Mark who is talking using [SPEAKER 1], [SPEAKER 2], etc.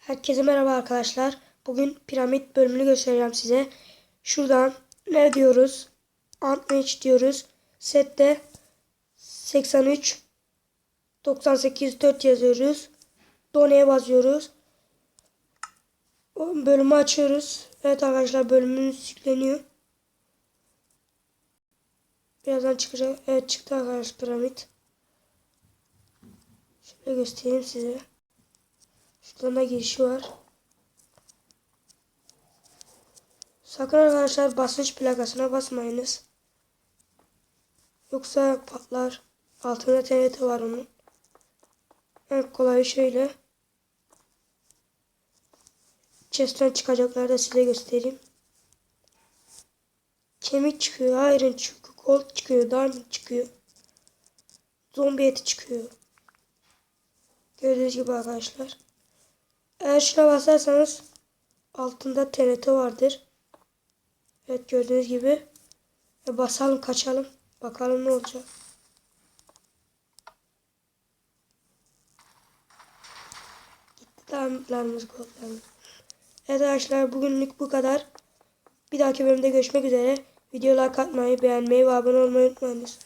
[SPEAKER 1] Herkese merhaba arkadaşlar. Bugün piramit bölümünü göstereceğim size. Şuradan ne diyoruz? Antmatch diyoruz. Sette 83 98 4 yazıyoruz. Done'ye basıyoruz. Bölümü açıyoruz. Evet arkadaşlar bölümümüz yükleniyor. Birazdan çıkacak. Evet çıktı arkadaşlar piramit. Şöyle göstereyim size. Da girişi var. Sakın arkadaşlar basınç plakasına basmayınız. Yoksa patlar. Altında TNT var onun. En kolayı şöyle. Chest'ten çıkacakları da size göstereyim. Kemik çıkıyor, iron çıkıyor, gold çıkıyor, diamond çıkıyor. Zombi eti çıkıyor. Gördüğünüz gibi arkadaşlar. Eğer şuna basarsanız altında TNT vardır. Evet gördüğünüz gibi. E basalım kaçalım. Bakalım ne olacak. Gitti diamondlarımız goldlarımız. Evet arkadaşlar bugünlük bu kadar. Bir dahaki bölümde görüşmek üzere. Video like atmayı, beğenmeyi ve abone olmayı unutmayınız.